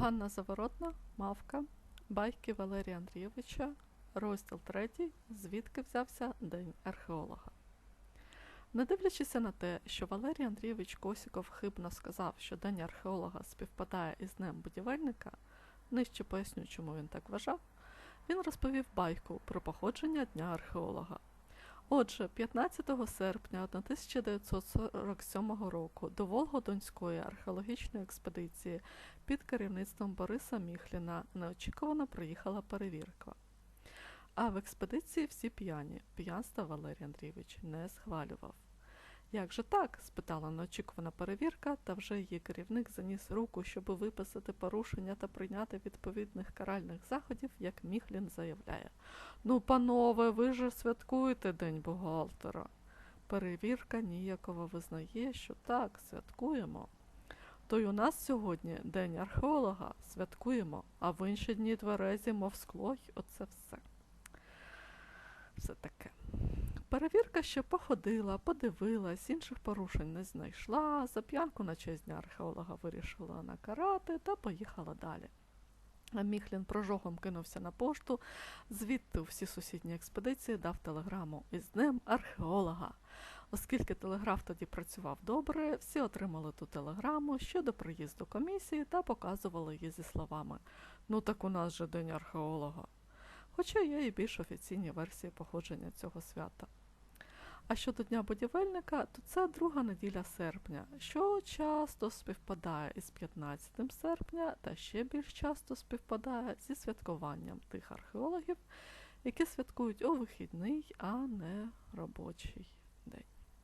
Ганна Заворотна, Мавка, Байки Валерія Андрійовича, розділ 3. Звідки взявся День археолога. Не дивлячись на те, що Валерій Андрійович Косіков хибно сказав, що День археолога співпадає із Днем будівельника, нижче поясню, чому він так вважав, він розповів байку про походження Дня археолога. Отже, 15 серпня 1947 року до Волгодонської археологічної експедиції під керівництвом Бориса Міхліна неочікувано приїхала перевірка. А в експедиції всі п'яні. П'янства Валерій Андрійович не схвалював. Як же так? спитала неочікувана перевірка, та вже її керівник заніс руку, щоб виписати порушення та прийняти відповідних каральних заходів, як Міхлін заявляє. Ну, панове, ви ж святкуєте День бухгалтера. Перевірка ніяково визнає, що так, святкуємо. То й у нас сьогодні День археолога, святкуємо, а в інші дні тверезі, мов скло, й оце все. Все таке. Перевірка ще походила, подивилась, інших порушень не знайшла, за п'янку на честь дня археолога вирішила накарати та поїхала далі. Міхлін прожогом кинувся на пошту, звідти всі сусідні експедиції дав телеграму із днем археолога. Оскільки телеграф тоді працював добре, всі отримали ту телеграму ще до приїзду комісії та показували її зі словами Ну так у нас же день археолога. Хоча є і більш офіційні версії походження цього свята. А щодо Дня будівельника, то це друга неділя серпня, що часто співпадає із 15 серпня та ще більш часто співпадає зі святкуванням тих археологів, які святкують у вихідний, а не робочий день.